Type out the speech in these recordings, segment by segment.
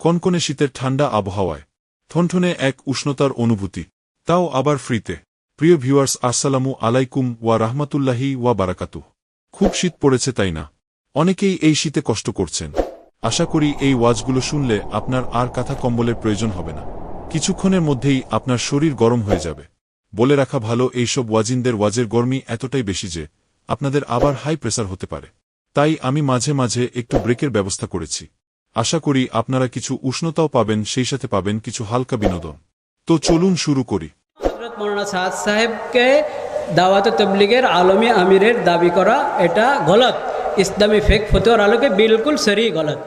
কনকনে শীতের ঠান্ডা আবহাওয়ায় ঠনঠনে এক উষ্ণতার অনুভূতি। তাও আবার ফ্রিতে। প্রিয় ভিউয়ার্স, আসসালামু আলাইকুম ওয়া রাহমাতুল্লাহি ওয়া বারাকাতু খুব শীত পড়েছে তাই না? অনেকেই এই শীতে কষ্ট করছেন। আশা করি এই ওয়াজগুলো শুনলে আপনার আর কাঁথা কম্বলের প্রয়োজন হবে না। কিছুক্ষণের মধ্যেই আপনার শরীর গরম হয়ে যাবে। বলে রাখা ভালো, এইসব ওয়াজিনদের ওয়াজের গরমি এতটাই বেশি যে, আপনাদের আবার হাই প্রেসার হতে পারে। তাই আমি মাঝে মাঝে একটু ব্রেকের ব্যবস্থা করেছি। আশা করি আপনারা কিছু উষ্ণতাও পাবেন সেই সাথে পাবেন কিছু হালকা বিনোদন। তো চলুন শুরু করি। হজরত মৌলানা সাদ সাহেবকে দাওয়াত তবলিগের আলমী আমিরের দাবি করা এটা গলত। ইসলামী ফেক ফতোয়ার আলোকে বিলকুল সরি গলত।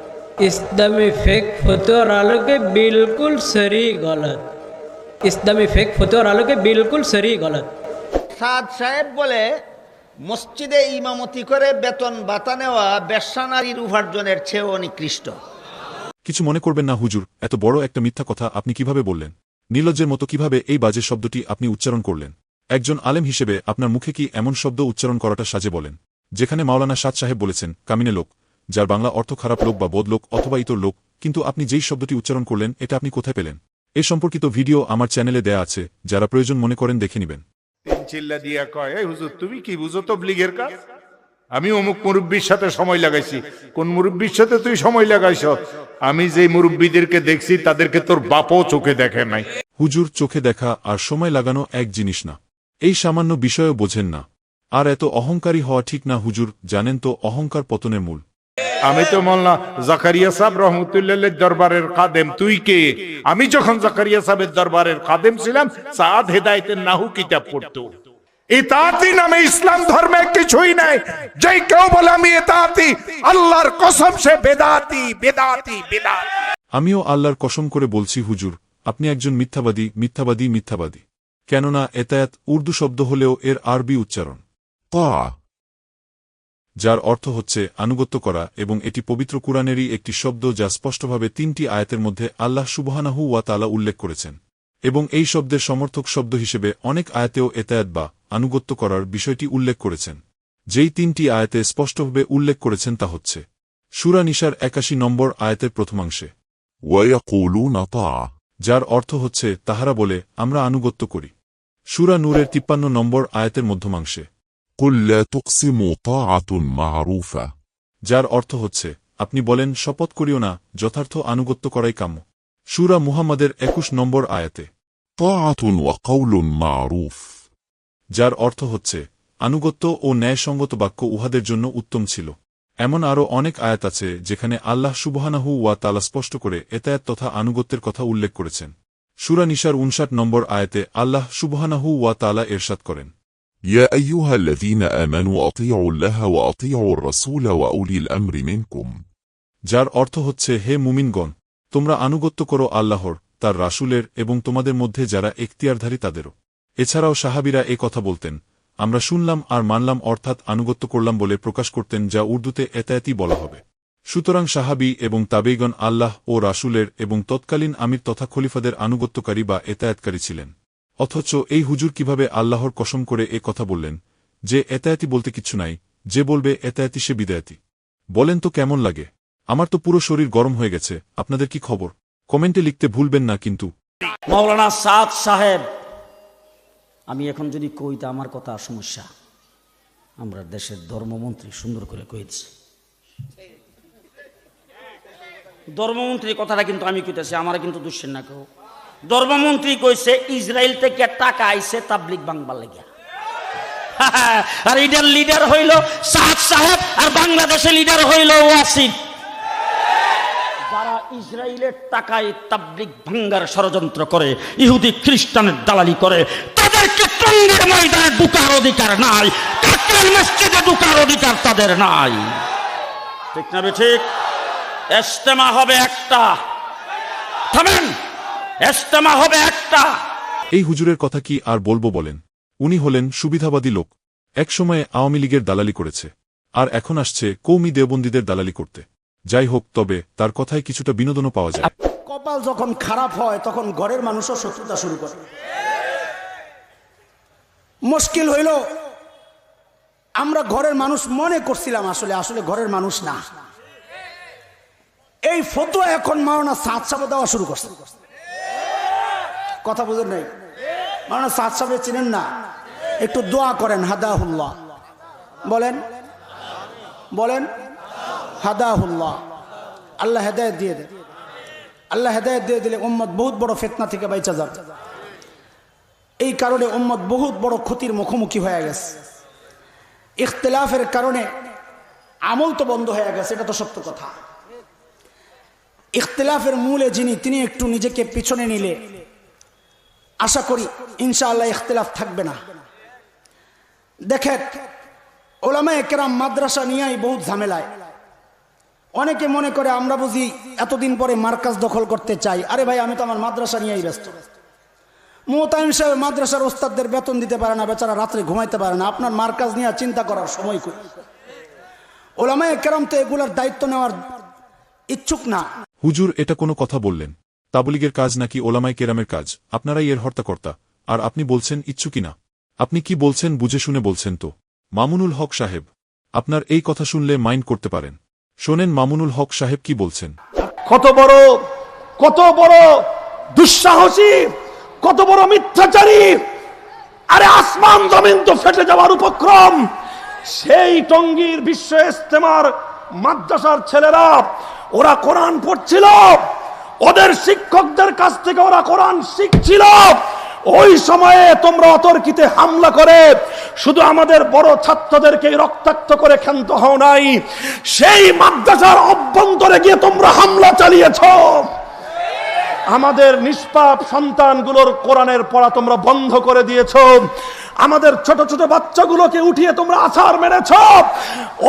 ইসলামী ফেক ফতোয়ার আলোকে বিলকুল সরি গলত। ইসলামী ফেক ফতোয়ার আলোকে বিলকুল সরি গলত। সাদ সাহেব বলে মসজিদে ইমামতি করে বেতন বাতা নেওয়া বেশ্যা নারীর উপার্জনের চেয়েও নিকৃষ্ট কিছু মনে করবেন না, হুজুর, এত বড় একটা মিথ্যা কথা আপনি কীভাবে বললেন? নির্লজ্জের মতো কীভাবে এই বাজে শব্দটি আপনি উচ্চারণ করলেন? একজন আলেম হিসেবে আপনার মুখে কি এমন শব্দ উচ্চারণ করাটা সাজে বলেন? যেখানে মাওলানা সাদ সাহেব বলেছেন, কামিনে লোক, যার বাংলা অর্থ খারাপ লোক বা বদ লোক অথবা ইতর লোক, কিন্তু আপনি যেই শব্দটি উচ্চারণ করলেন, এটা আপনি কোথায় পেলেন? এ সম্পর্কিত ভিডিও আমার চ্যানেলে দেয়া আছে, যারা প্রয়োজন মনে করেন দেখে নেবেন। তুমি কি বুঝো তবলিগের কাজ? আমি অমুক মুরব্বীর সাথে সময় লাগাইছি। কোন মুরব্বীর সাথে তুই সময় লাগাইছ? আমি যে মুরব্বীদেরকে দেখছি তাদেরকে তোর বাপও চোখে দেখে নাই। হুজুর চোখে দেখা আর সময় লাগানো এক জিনিস না। এই সামান্য বিষয়ও বোঝেন না। আর এত অহংকারী হওয়া ঠিক না হুজুর জানেন তো অহংকার পতনের মূল। আমি তো বললাম জাকারিয়া সাহেব রহমতুল্লাহ দরবারের কাদেম তুই কে? আমি যখন জাকারিয়া সাহেবের দরবারের কাদেম ছিলাম সাদ হেদায়তের নাহু কিতাব পড়তো। ইতাতি নামে ইসলাম ধর্মে কিছুই নাই। যেই কেউ বলে, আমি ইতাতি, আল্লাহর কসম, সে বেদাতি বেদাতি বেদাতি। আমিও আল্লাহর কসম করে বলছি, হুজুর, আপনি একজন মিথ্যাবাদী মিথ্যাবাদী মিথ্যাবাদী। কেননা এতায়াত উর্দু শব্দ হলেও এর আরবি উচ্চারণ। ক। যার অর্থ হচ্ছে আনুগত্য করা এবং এটি পবিত্র কুরআনেরই একটি শব্দ যা স্পষ্টভাবে তিনটি আয়াতের মধ্যে আল্লাহ সুবহানাহু ওয়া তালা উল্লেখ করেছেন। এবং এই শব্দের সমর্থক শব্দ হিসেবে অনেক আয়াতেও এতায়াত বা আনুগত্য করার বিষয়টি উল্লেখ করেছেন যেই তিনটি আয়াতে স্পষ্টভাবে উল্লেখ করেছেন তা হচ্ছে সুরা নিশার একাশি নম্বর আয়াতের প্রথমাংশে ويقولون طاعة যার অর্থ হচ্ছে তাহারা বলে আমরা আনুগত্য করি সুরা নূরের তিপ্পান্ন নম্বর আয়াতের মধ্যমাংশে قل لا تقسموا طاعة معروفة যার অর্থ হচ্ছে আপনি বলেন শপথ করিও না যথার্থ আনুগত্য করাই কাম্য সুরা মুহাম্মাদের একুশ নম্বর আয়াতে طاعة وقول معروف যার অর্থ হচ্ছে আনুগত্য ও ন্যায়সঙ্গত বাক্য উহাদের জন্য উত্তম ছিল এমন আরও অনেক আয়াত আছে যেখানে আল্লাহ সুবহানাহু ওয়া তালা স্পষ্ট করে এতায়াত তথা আনুগত্যের কথা উল্লেখ করেছেন সুরা নিশার উনষাট নম্বর আয়াতে আল্লাহ সুবহানাহু ওয়া তালা এরশাদ করেন يا أيها الذين آمنوا أطيعوا الله وأطيعوا الرسول وأولي الأمر منكم যার অর্থ হচ্ছে হে মুমিনগণ তোমরা আনুগত্য করো আল্লাহর তার রাসূলের এবং তোমাদের মধ্যে যারা এখতিয়ারধারী তাদেরও এছাড়াও সাহাবিরা এ কথা বলতেন, আমরা শুনলাম আর মানলাম অর্থাৎ আনুগত্য করলাম বলে প্রকাশ করতেন যা উর্দুতে এতায়াতি বলা হবে। সুতরাং সাহাবি এবং তাবেইগণ আল্লাহ ও রাসূলের এবং তৎকালীন আমির তথা খলিফাদের আনুগত্যকারী বা এতায়াতকারী ছিলেন। অথচ এই হুজুর কীভাবে আল্লাহর কসম করে এ কথা বললেন? যে এতায়াতি বলতে কিছু নাই, যে বলবে এতায়াতি সে বিদায়াতি। বলেন তো কেমন লাগে? আমার তো পুরো শরীর গরম হয়ে গেছে, আপনাদের কি খবর? কমেন্টে লিখতে ভুলবেন না কিন্তু। মাওলানা সাদ সাহেব আমি এখন যদি কই তা আমার কথা সমস্যা। আমরা দেশের ধর্মমন্ত্রী সুন্দর করে কইছি ধর্মমন্ত্রীর কথাটা কিন্তু আমি কইতেছি, আমার কিন্তু দুশ্চিন না কেউ। ধর্মমন্ত্রী কইছে ইসরায়েল থেকে টাকা আইছে তাবলিক বাংবার লেগিয়া। আর এটার লিডার হইল সাদ সাহেব, আর বাংলাদেশের লিডার হইল ওয়াসিফ যারা ইসরায়েলের টাকায় তাবলিক ভাঙ্গার ষড়যন্ত্র করে, ইহুদি খ্রিস্টানের দালালি করে তাদেরকে টঙ্গের ময়দানে ঢুকার অধিকার নাই কাকের মসজিদে ঢুকার অধিকার তাদের নাই। ঠিক না ঠিক? এস্তেমা হবে একটা। থামেন এস্তেমা হবে একটা। এই হুজুরের কথা কি আর বলব বলেন? উনি হলেন সুবিধাবাদী লোক। একসময়ে আওয়ামী লীগের দালালি করেছে। আর এখন আসছে কৌমি দেওবন্দীদের দালালি করতে। যাই হোক তবে তার কথায় কিছুটা বিনোদনও পাওয়া যায়। কপাল যখন খারাপ হয় তখন ঘরের মানুষও শত্রুতা শুরু করে। মুশকিল হইল। আমরা ঘরের মানুষ মনে করছিলাম আসলে আসলে ঘরের মানুষ না। এই ফতুয়া এখন মাওনা সাত সাপে দেওয়া শুরু করছে। কথা বুঝেন নাই? মাওনা সাত সাপে চিনেন না? একটু দোয়া করেন, হাদাহুল্লাহ। বলেন? বলেন? হাদাহুল্লাহ। আল্লাহ হেদায়ত দিয়ে দেন। আল্লাহ হেদায়ত দিয়ে দিলে উম্মত বহুত বড় ফেতনা থেকে বাইচা যাবে। এই কারণে উম্মত বহুত বড় ক্ষতির মুখোমুখি হয়ে গেছে। ইখতলাফের কারণে আমল তো বন্ধ হয়ে গেছে, এটা তো সত্য কথা। ইখতলাফের মূলে যিনি, তিনি একটু নিজেকে পিছনে নিলে আশা করি ইনশাআল্লাহ ইখতলাফ থাকবে না। দেখেন ওলামা একরাম মাদ্রাসা নিয়েই বহুত ঝামেলায়। অনেকে মনে করে আমরা বুঝি এতদিন পরে মার্কাজ দখল করতে চাই। আরে ভাই, আমি তো আমার মাদ্রাসা নিয়েই ব্যস্ত। মোতায়েম সাহেব মাদ্রাসার ওস্তাদদের বেতন দিতে পারে না বেচারা রাত্রে ঘুমাইতে পারে না। আপনার মার্কাজ নিয়ে চিন্তা করার সময় কই? ওলামায় কেরাম তো এগুলার দায়িত্ব নেওয়ার ইচ্ছুক না। হুজুর এটা কোনো কথা বললেন। তাবলিগের কাজ নাকি ওলামাই কেরামের কাজ? আপনারাই এর হর্তাকর্তা। আর আপনি বলছেন ইচ্ছুকি না। আপনি কি বলছেন বুঝে শুনে বলছেন তো। মামুনুল হক সাহেব আপনার এই কথা শুনলে মাইন্ড করতে পারেন। শোনেন মামুনুল হক সাহেব কি বলছেন। কত বড় কত বড় দুঃসাহসী কত বড় মিথ্যাচারী। আরে আসমান জমিন তো ফেটে যাওয়ার উপক্রম। সেই টঙ্গীর বিশ্ব ইস্তেমার মাদ্রাসার ছেলেরা, ওরা কোরআন পড়ছিল। ওদের শিক্ষকদের কাছ থেকে ওরা কোরআন শিখছিল। ওই সময়ে তোমরা অতর্কিতে হামলা করে, শুধু আমাদের বড় ছাত্রদেরকে রক্তাক্ত করে ক্ষান্ত হও নাই। সেই মাদ্রাসার অভ্যন্তরে গিয়ে তোমরা হামলা চালিয়েছো। আমাদের নিষ্পাপ সন্তানগুলোর কোরআনের পড়া তোমরা বন্ধ করে দিয়েছ। আমাদের ছোট ছোট বাচ্চাগুলোকে উঠিয়ে তোমরা আছাড় মেরেছ।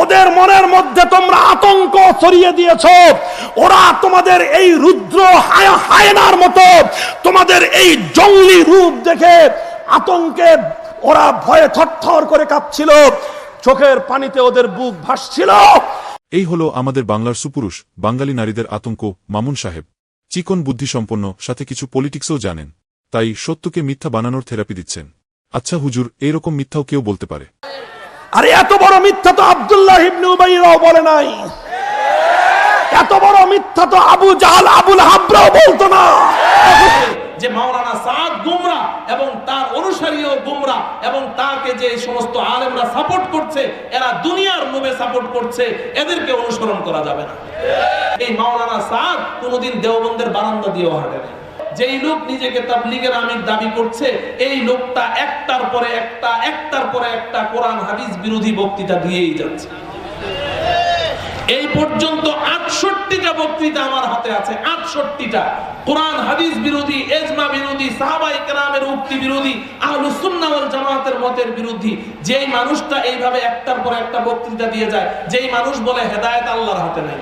ওদের মনের মধ্যে তোমরা আতঙ্ক ছড়িয়ে দিয়েছ। ওরা তোমাদের এই রুদ্র হায়নার মতো তোমাদের এই জঙ্গলি রূপ দেখে আতঙ্কে ওরা ভয়ে থরথর করে কাঁপছিল। চোখের পানিতে ওদের বুক ভাসছিল। এই হলো আমাদের বাংলার সুপুরুষ, বাঙালি নারীদের আতঙ্ক, মামুন সাহেব। চিকন বুদ্ধিসম্পন্ন, সাথে কিছু পলিটিক্সও জানেন। তাই সত্যকে মিথ্যা বানানোর থেরাপি দিচ্ছেন। আচ্ছা হুজুর, এরকম মিথ্যাও কেউ বলতে পারে। আরে এত বড় মিথ্যা তো আবদুল্লাহ ইবনে বলে নাই। এত বড় মিথ্যা তো আবু জাহাল, আবুল হাবরাও বলতো না। যে মাওলানা সাদ গুমরা এবং তার অনুসারীও গুমরা এবং তাকে যে সমস্ত আলেমরা সাপোর্ট করছে, এরা দুনিয়ার লোভে সাপোর্ট করছে, এদেরকে অনুসরণ করা যাবে না। এই মাওলানা সাদ কোনোদিন দেওবন্দের বারান্দা দিয়েও হাঁটে না যেই লোক নিজেকে তাবলিগের আমির দাবি করছে, এই লোকটা একটার পরে একটা, একটার পরে একটা কোরআন, হাদিস বিরোধী বক্তৃতা দিয়েই যাচ্ছে। এই পর্যন্ত আটষট্টিটা বক্তৃতা আমার হাতে আছে, আটষট্টিটা। কোরআন, হাদিস বিরোধী এজমা বিরোধী সাহাবাই কেরামের উক্তি বিরোধী, আহলুস সুন্নাহ জামাতের মতের বিরোধী। যেই মানুষটা এইভাবে একটার পর একটা বক্তৃতা দিয়ে যায়, যেই মানুষ বলে হেদায়েত আল্লাহর হাতে নাই।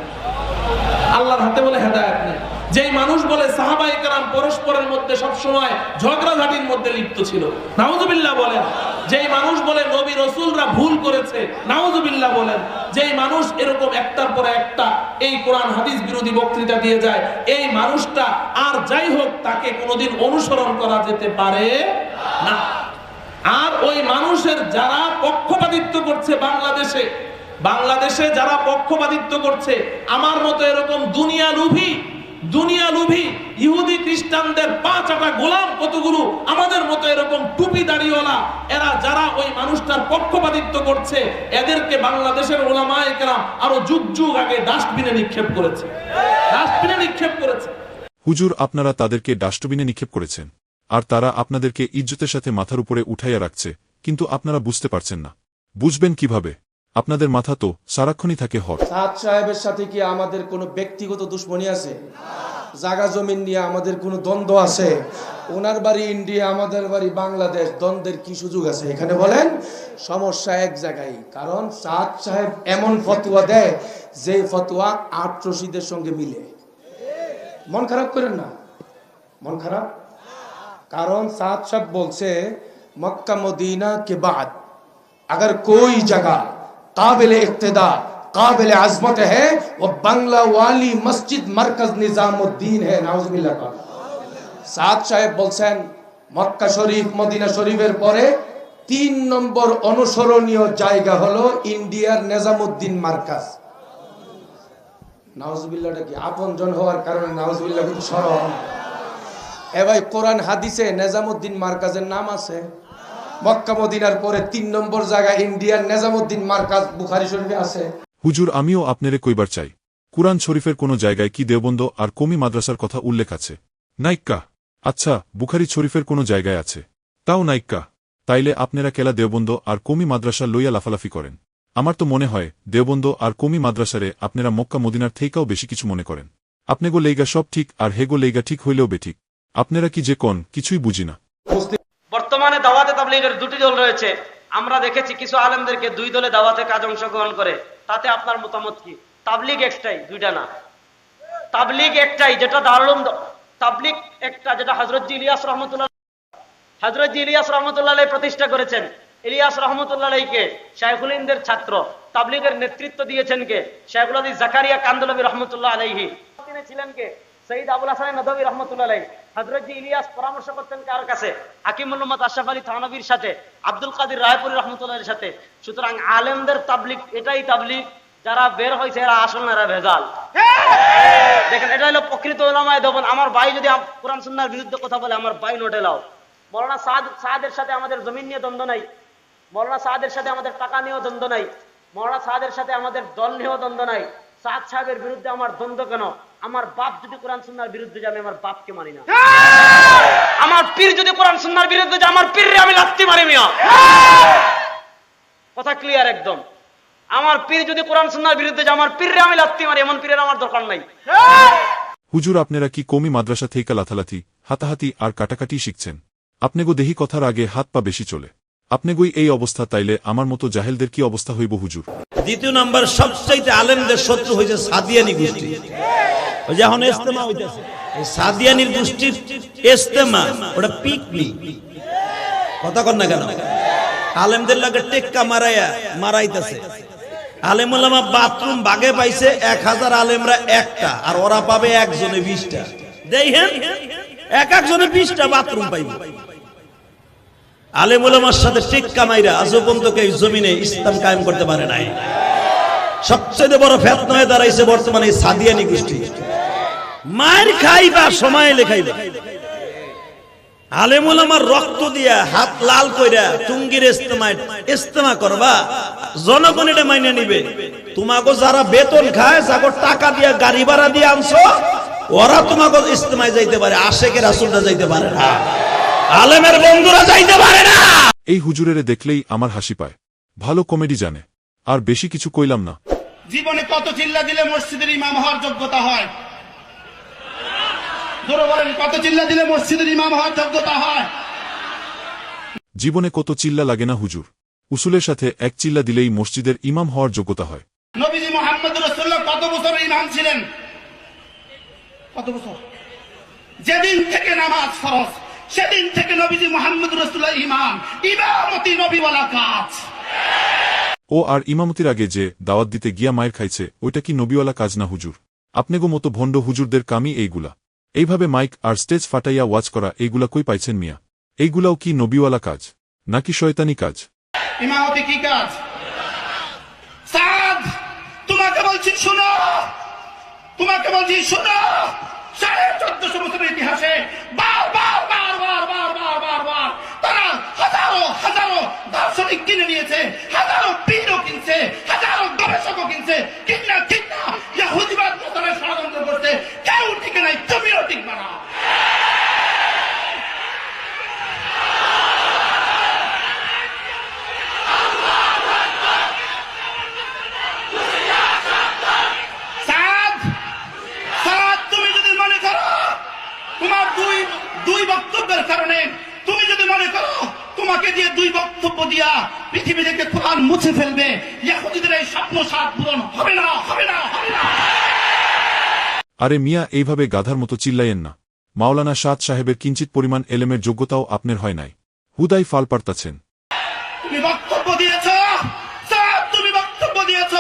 আল্লাহর হাতে বলে হেদায়েত নেই। যেই মানুষ বলে সাহাবাই কেরাম পরস্পরের মধ্যে সবসময় ঝগড়াঝাটির মধ্যে লিপ্ত ছিল। নাউজুবিল্লাহ বলেন। যেই মানুষ বলে নবী রসুলরা ভুল করেছে, নাউজুবিল্লাহ বলেন, যেই মানুষ এরকম একটার পরে একটা এই কোরআন, হাদিস বিরোধী বক্তৃতা দিয়ে যায়, এই মানুষটা আর যাই হোক তাকে কোনোদিন অনুসরণ করা যেতে পারে না। আর ওই মানুষের যারা পক্ষপাতিত্ব করছে বাংলাদেশে বাংলাদেশে যারা পক্ষপাতিত্ব করছে, আমার মতো এরকম দুনিয়া লুভি দুনিয়া লুভি, ইহুদি খ্রিস্টানদের পাঁচ আটা গোলাম কতগুলো, আমাদের মতো এরকম টুপি দাড়িওয়ালা এরা যারা ওই মানুষটার পক্ষপাতিত্ব করছে, এদেরকে বাংলাদেশের ওলামায় কেরাম আরও যুগ যুগ আগে ডাস্টবিনে নিক্ষেপ করেছে। ডাস্টবিনে নিক্ষেপ করেছে। হুজুর, আপনারা তাদেরকে ডাস্টবিনে নিক্ষেপ করেছেন। আর তারা আপনাদেরকে ইজ্জতের সাথে মাথার উপরে উঠাইয়া রাখছে, কিন্তু আপনারা বুঝতে পারছেন না। বুঝবেন কীভাবে? আপনাদের মাথা তো সারাক্ষণই থাকে হট সাদ সাহেবের সাথে কি আমাদের কোনো ব্যক্তিগত দুশ্মনী আছে? জাগা জমিন নিয়ে আমাদের কোনো দ্বন্দ্ব আছে? ওনার বাড়ি ইন্ডিয়া, আমাদের বাড়ি বাংলাদেশ, দ্বন্দ্বের কি সুযোগ আছে? এখানে বলেন, সমস্যা এক জায়গায়। কারণ সাদ সাহেব এমন ফতোয়া দেয় যে ফতোয়া আট রশিদের সঙ্গে মিলে। মন খারাপ করেন না? মন খারাপ? কারণ সাদ সাহেব বলছে, মক্কা মদিনা কে বাদ, আগার কই জায়গা काबिल इक्तदा काबिल आजमत है वो बंगला वाली मस्जिद मरकज निजामुद्दीन है नाउजुबिल्लाह का সাদ সাহেব বলছেন মক্কা শরীফ মদিনা শরীফের পরে তিন নম্বর অনুসরণীয় জায়গা হলো ইন্ডিয়ার নিজামুদ্দিন মার্কাজ নাউজবিল্লাটা কি আপন জন হওয়ার কারণে নাউজবিল্লা কিন্তু সরম এ ভাই কোরআন হাদিসে নেজামুদ্দিন মার্কাজের নাম আছে মক্কা মদিনার পরে তিন নম্বর জায়গা ইন্ডিয়ার নেজামুদ্দিন মার্কাজ বুখারি শরীফে আছে। হুজুর, আমিও আপনারে কইবার চাই। কুরআন শরীফের কোনো জায়গায় কি দেওবন্দ আর কমি মাদ্রাসার কথা উল্লেখ আছে? নাইক্কা। আচ্ছা বুখারি শরীফের কোনো জায়গায় আছে? তাও নাইক্কা। তাইলে আপনারা কেলা দেওবন্দ আর কমি মাদ্রাসা লইয়া লাফালাফি করেন। আমার তো মনে হয়, দেওবন্দ আর কমি মাদ্রাসারে আপনারা মক্কা মদিনার থেকেও বেশি কিছু মনে করেন। আপনেগো লেইগা সব ঠিক আর হেগো লেইগা ঠিক হইলেও বেঠিক। আপনারা কি যে কন, কিছুই বুঝি না। বর্তমানে দাওয়াতে তাবলিগের দুটি দল রয়েছে। আমরা দেখেছি কিছু আলেমদেরকে দুই দলে দাওয়াতে কাজ অংশগ্রহণ করে। তাতে আপনার মতামত কি? তাবলিগ একটাই, দুইটা না। তাবলিগ একটাই, যেটা দারুম তাবলিগ একটা, যেটা হজরত ইলিয়াস রহমতুল্লাহ হজরত ইলিয়াস রহমতুল্লাহ প্রতিষ্ঠা করেছেন। ইলিয়াস রহমতুল্লাহ আলাইকে শাইখুল ইন্দের ছাত্র। তাবলিগের নেতৃত্ব দিয়েছেন কে? শাইখুল আদি জাকারিয়া কান্দলবী রহমতুল্লাহ আলাইহি। তিনি ছিলেন কে? সঈদ আবুল হাসান নদবী রহমতুল্লাহ হজরত ইলিয়াস পরামর্শ করতেন কার কাছে? হাকিমুল মোহাম্মদ আশরাফ আলী থানবীর সাথে, আব্দুল কাদির রায়পুরি রহমতুল্লাহের সাথে। সুতরাং আলেমদের তাবলিগ এটাই তাবলিগ, যারা বের হয়েছে এরা আসল না এরা ভেজাল। দেখেন, এটা হলো প্রকৃত ওলামায় দেবন। আমার ভাই যদি কোরআন সুন্নার বিরুদ্ধে কথা বলে, আমার ভাই নোটে লাও। মৌলানা সাদ সাদের সাথে আমাদের জমিন নিয়ে দ্বন্দ্ব নাই। মৌলানা সাদের সাথে আমাদের টাকা নিয়েও দ্বন্দ্ব নাই। মৌলানা সাদের সাথে আমাদের দল নিয়েও দ্বন্দ্ব নাই। সাদ সাহেবের বিরুদ্ধে আমার দ্বন্দ্ব কেন? আমার বাপ যদি কোরআন সুন্নার বিরুদ্ধে যায়, আমি আমার বাপকে মানি না। আমার পীর যদি কোরআন সুন্নার বিরুদ্ধে যায়, আমার পীররে আমি লাত্তি মারি মিয়া। কথা ক্লিয়ার একদম। আমার পীর যদি কোরআন সুন্নার বিরুদ্ধে যায়, আমার পীররে আমি লাত্তি মারি, এমন পীরের আমার দরকার নাই। হুজুর, আপনারা কি কমি মাদ্রাসা থেকে লাথালাথি, হাতাহাতি আর কাটাকাটি শিখছেন? আপনেগো দেহি কথার আগে হাত পা বেশি চলে। আপনেগোই এই অবস্থা তাইলে আমার মতো জাহেলদের কি অবস্থা হইব হুজুর? দ্বিতীয় নাম্বার, সবচাইতে আলেমদের শত্রু হয়েছে সাদিয়ানি গোষ্ঠী। ওই যে এখন ইস্তেমা হইতেছে সাদিয়ানির গোষ্ঠীর ইস্তেমা ওটা পিকনিক কথা কর না কেন? আলেমদের লাগে টেক্কা মারাইয়া মারাইতেছে। আলেমুল্লামা বাথরুম বাগে পাইছে, এক হাজার আলেমরা একটা, আর ওরা পাবে একজনে বিশটা। দেখেন, এক একজনে বিশটা বাথরুম পাইবে। আলেমুলামার সাথে টেক্কা মাইরা আজও পর্যন্ত কেউ জমিনে ইসলাম কায়েম করতে পারে নাই। সবচেয়ে বড় দাঁড়াইছে বর্তমানে সাদিয়ানি গোষ্ঠী। মায়ের সময় লেখাইবা আলেমুলামার রক্ত দিয়া, হাত লাল কইরা টুঙ্গির ইস্তেমা করবা, জনগণ এটা মাইনে নিবে। তোমাকে যারা বেতন খায় যাকে টাকা দিয়া, গাড়ি ভাড়া দিয়ে আনছো, ওরা তোমাকে ইস্তেমায় যাইতে পারে আশেকে রাসুলটা যাইতে পারে না। আলেমের বন্ধুরা যাইতে পারে না। এই হুজুরেরে দেখলেই আমার হাসি পায়। ভালো কমেডি জানে। আর বেশি কিছু কইলাম না। জীবনে কত চিল্লা দিলে মসজিদের ইমাম হওয়ার যোগ্যতা হয়? ধরো বলেন কত চিল্লা দিলে মসজিদের ইমাম হওয়ার যোগ্যতা হয়? জীবনে কত চিল্লা লাগে না হুজুর। উসুলের সাথে এক চিল্লা দিলেই মসজিদের ইমাম হওয়ার যোগ্যতা হয়। নবীজি মোহাম্মদ রসুল্লাহ কত বছর ইমাম ছিলেন? কত বছর? যেদিন থেকে নামাজ ফরজ। সেদিন থেকে নবীজি মোহাম্মদ রসুল্লাহ ইমাম ইমামতি নবীওয়ালা কাজ। ও আর ইমামতির আগে যে দাওয়াত দিতে গিয়া মায়ের খাইছে ওইটা কি নবীওয়ালা কাজ না হুজুর? আপনেগো মতো ভণ্ড হুজুরদের কামই এইগুলা। এইভাবে মাইক আর স্টেজ ফাটাইয়া ওয়াচ করা এইগুলা কই পাইছেন মিয়া? এইগুলাও কি নবীওয়ালা কাজ? নাকি শয়তানি কাজ? ইমামতি কি কাজ? সাদ তোমাকে বলছি শোনো। তোমাকে বলছি শোনো। সাড়ে চোদ্দশো বছরের ইতিহাসে বার বার বার বার বার বার বার বার তারা হাজারো হাজারো দার্শনিক কিনে নিয়েছে, হাজারো পীরও কিনছে, হাজারো গবেষকও কিনছে। কিনা কিনা, ইয়াহুদিবাদ মতনের ষড়যন্ত্র করছে। কেউ টিকে নাই, তুমিও টিকবে না সাদ সাদ তুমি যদি মনে করো তোমার দুই দুই বক্তব্যের কারণে তুমি যদি মনে করো তোমাকে দিয়ে দুই বক্তব্য দিয়া পৃথিবী থেকে কোরআন মুছে ফেলবে। ইয়াহুদিদের এই স্বপ্ন সাত পূরণ হবে না হবে না হবে না। আরে মিয়া, এইভাবে গাধার মতো চিল্লাইয়েন না। মাওলানা সাদ সাহেবের কিঞ্চিত পরিমাণ এলেমের যোগ্যতাও আপনার হয় নাই। হুদাই ফাল পারতাছেন তুমি বক্তব্য দিয়েছ স্যার তুমি বক্তব্য দিয়েছ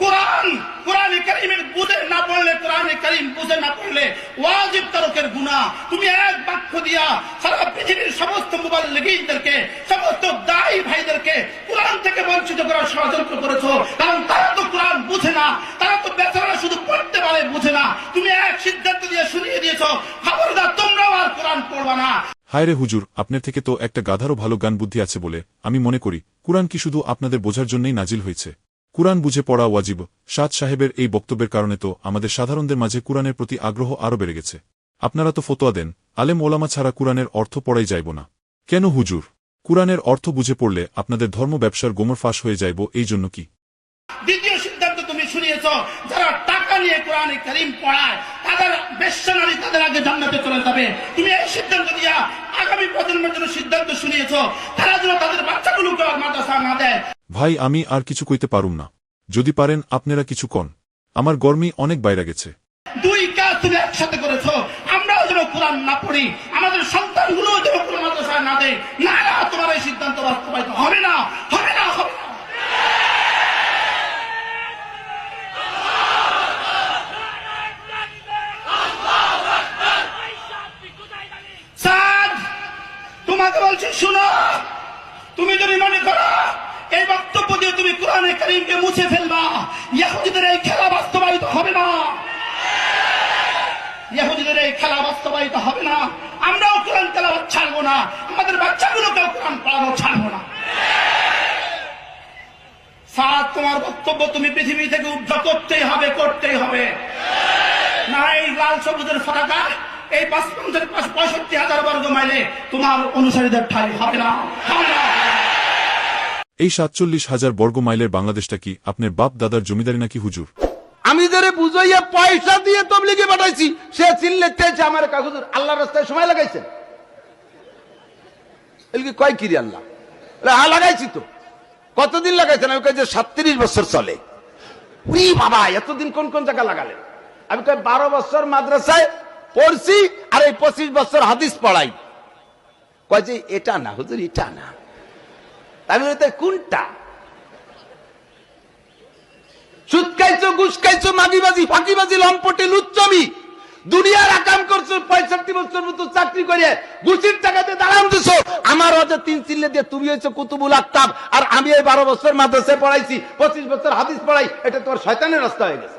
কোরআন কোরআন করিমের বুঝে না পড়লে কোরআন করিম বুঝে না পড়লে ওয়াজিব তারকের গুনাহ। তুমি এক বাক্য দিয়া সারা পৃথিবীর সমস্ত মুবাল্লিগীনদেরকে সমস্ত দায়ী ভাইদেরকে কোরআন থেকে বঞ্চিত করার ষড়যন্ত্র করেছ। কারণ তারা তো কোরআন বুঝে না, তারা তো বেচারা শুধু পড়তে পারে বুঝে না। তুমি এক সিদ্ধান্ত দিয়ে শুনিয়ে দিয়েছ, খবরদার, তোমরাও আর কোরআন পড়বা না। হায় রে হুজুর, আপনার থেকে তো একটা গাধারও ভালো গান বুদ্ধি আছে বলে আমি মনে করি। কুরআন কি শুধু আপনাদের বোঝার জন্যই নাজিল হয়েছে? কুরআন বুঝে পড়া ওয়াজিব। সাদ সাহেবের এই বক্তব্যের কারণে তো আমাদের সাধারণদের মাঝে কুরআনের প্রতি আগ্রহ আরও বেড়ে গেছে। আপনারা তো ফতোয়া দেন, আলেম ওলামা ছাড়া কুরআনের অর্থ পড়াই যাইব না। কেন হুজুর? কুরআনের অর্থ বুঝে পড়লে আপনাদের ধর্ম ব্যবসার গোমর ফাঁস হয়ে যাইব, এই জন্য কি? দ্বিতীয় সিদ্ধান্ত তুমি শুনিয়েছ, যারা টাকা নিয়ে কোরআনে করিম পড়ায় তাদের তাদের আগে জান্নাতে চলে যাবে। তুমি এই সিদ্ধান্ত দিয়া আগামী প্রজন্মের জন্য সিদ্ধান্ত শুনিয়েছ। তারা যেন তাদের বাচ্চাগুলোকে আর মাদ্রাসা না দেয়। ভাই আমি আর কিছু কইতে পারুম না। যদি পারেন আপনারা কিছু কন। আমার গরমি অনেক বাইরে গেছে। দুই কাজ তুমি একসাথে করেছ। আমরাও যেন কোরআন না পড়ি আমাদের সন্তানগুলো যেন কোনো মাদ্রাসায় না দেয়। না না তোমার এই সিদ্ধান্ত বাস্তবায়িত হবে না। হবে না হবে না সাদ তোমাকে বলছি শুনো তুমি যদি মনে করো এই বক্তব্য দিয়ে তুমি কোরআনে করিমকে মুছে ফেলবা ইয়াহুদিদের এই খেলা বাস্তবায়িত হবে না ইয়াহুদিদের এই খেলা বাস্তবায়িত হবে না আমরাও কোরআন তেলাওয়াত ছাড়বো না আমাদের বাচ্চাগুলোকেও কোরআন পড়ানো ছাড়বো না সাত তোমার বক্তব্য তুমি পৃথিবী থেকে উদ্ধার করতেই হবে করতেই হবে না এই সবুজের পতাকা এই পাঁচ পঞ্চাশ পাঁচ পঁয়ষট্টি হাজার বর্গ মাইলে তোমার অনুসারীদের ঠাই হবে না এই সাতচল্লিশ হাজার বর্গ মাইলের বাংলাদেশটা কি আপনার বাপ দাদার জমিদারি নাকি হুজুর? আমি যারে বুঝাইয়া পয়সা দিয়ে তবলিগে পাঠাইছি সে চিনলে তেছে আমার কাকুজুর আল্লাহ রাস্তায় সময় লাগাইছেন এলকি কয় কিরি আল্লাহ? হ্যাঁ লাগাইছি তো। কতদিন লাগাইছেন? আমি কই যে সাতত্রিশ বছর চলে। উরি বাবা এতদিন কোন কোন জায়গা লাগালেন? আমি কই বারো বছর মাদ্রাসায় পড়ছি আর এই পঁচিশ বছর হাদিস পড়াই। কয় যে এটা না হুজুর এটা না। আমি বলি, "তাই কোনটা? সুদ খাইছো মাগিবাজি ফাঁকিবাজি দুনিয়ার আকাম করছ পঁয়ষট্টি বছর মতো চাকরি করে ঘুষির টাকাতে দাঁড়ান দিছো। আমার অজে তিন চিল্লে দিয়ে তুমি হয়েছো কুতুবুল আক্তাব আর আমি এই বারো বছর মাদ্রাসায় পড়াইছি পঁচিশ বছর হাদিস পড়াই এটা তোমার শয়তানের রাস্তা হয়ে গেছে।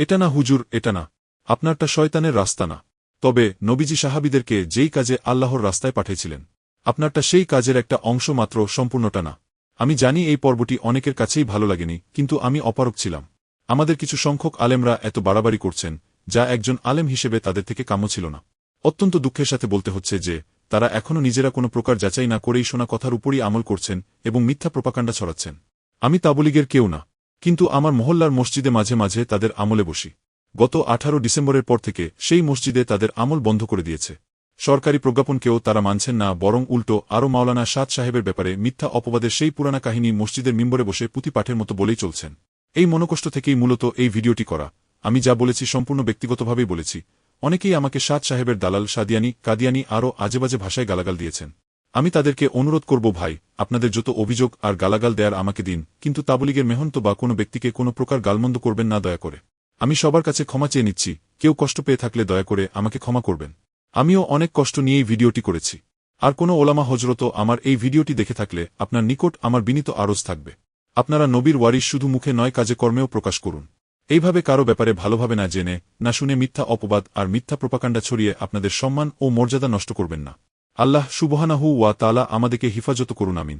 এটা না হুজুর, এটা না। আপনারটা শয়তানের রাস্তা না। তবে নবীজি সাহাবিদেরকে যেই কাজে আল্লাহর রাস্তায় পাঠিয়েছিলেন, আপনারটা সেই কাজের একটা অংশ মাত্র, সম্পূর্ণটা না। আমি জানি এই পর্বটি অনেকের কাছেই ভালো লাগেনি, কিন্তু আমি অপারক ছিলাম। আমাদের কিছু সংখ্যক আলেমরা এত বাড়াবাড়ি করছেন, যা একজন আলেম হিসেবে তাদের থেকে কাম্য ছিল না। অত্যন্ত দুঃখের সাথে বলতে হচ্ছে যে, তারা এখনও নিজেরা কোনো প্রকার যাচাই না করেই শোনা কথার উপরই আমল করছেন এবং মিথ্যা প্রপাকাণ্ডা ছড়াচ্ছেন। আমি তাবলিগের কেউ না। কিন্তু আমার মহল্লার মসজিদে মাঝে মাঝে তাদের আমলে বসি। গত আঠারো ডিসেম্বরের পর থেকে সেই মসজিদে তাদের আমল বন্ধ করে দিয়েছে। সরকারি প্রজ্ঞাপনকেও তারা মানছেন না, বরং উল্টো আরও মাওলানা সাদ সাহেবের ব্যাপারে মিথ্যা অপবাদের সেই পুরানা কাহিনী মসজিদের মিম্বরে বসে পুঁথি পাঠের মতো বলেই চলছেন। এই মনোকষ্ট থেকেই মূলত এই ভিডিওটি করা। আমি যা বলেছি সম্পূর্ণ ব্যক্তিগতভাবেই বলেছি। অনেকেই আমাকে সাদ সাহেবের দালাল, সাদিয়ানি, কাদিয়ানি আরও আজেবাজে ভাষায় গালাগাল দিয়েছেন। আমি তাদেরকে অনুরোধ করব, ভাই, আপনাদের যত অভিযোগ আর গালাগাল দেয়ার আমাকে দিন, কিন্তু তাবলিগের মেহন্ত বা কোনো ব্যক্তিকে কোনো প্রকার গালমন্দ করবেন না, দয়া করে। আমি সবার কাছে ক্ষমা চেয়ে নিচ্ছি, কেউ কষ্ট পেয়ে থাকলে দয়া করে আমাকে ক্ষমা করবেন। আমিও অনেক কষ্ট নিয়েই ভিডিওটি করেছি। আর কোনো ওলামা হজরত আমার এই ভিডিওটি দেখে থাকলে আপনার নিকট আমার বিনীত আরজ থাকবে। আপনারা নবীর ওয়ারিশ শুধু মুখে নয় কাজে কর্মেও প্রকাশ করুন। এইভাবে কারও ব্যাপারে ভালোভাবে না জেনে, না শুনে মিথ্যা অপবাদ আর মিথ্যা প্রপাকাণ্ডা ছড়িয়ে আপনাদের সম্মান ও মর্যাদা নষ্ট করবেন না। আল্লাহ সুবহানাহু ওয়া তালা আমাদেরকে হিফাজত করুন আমিন।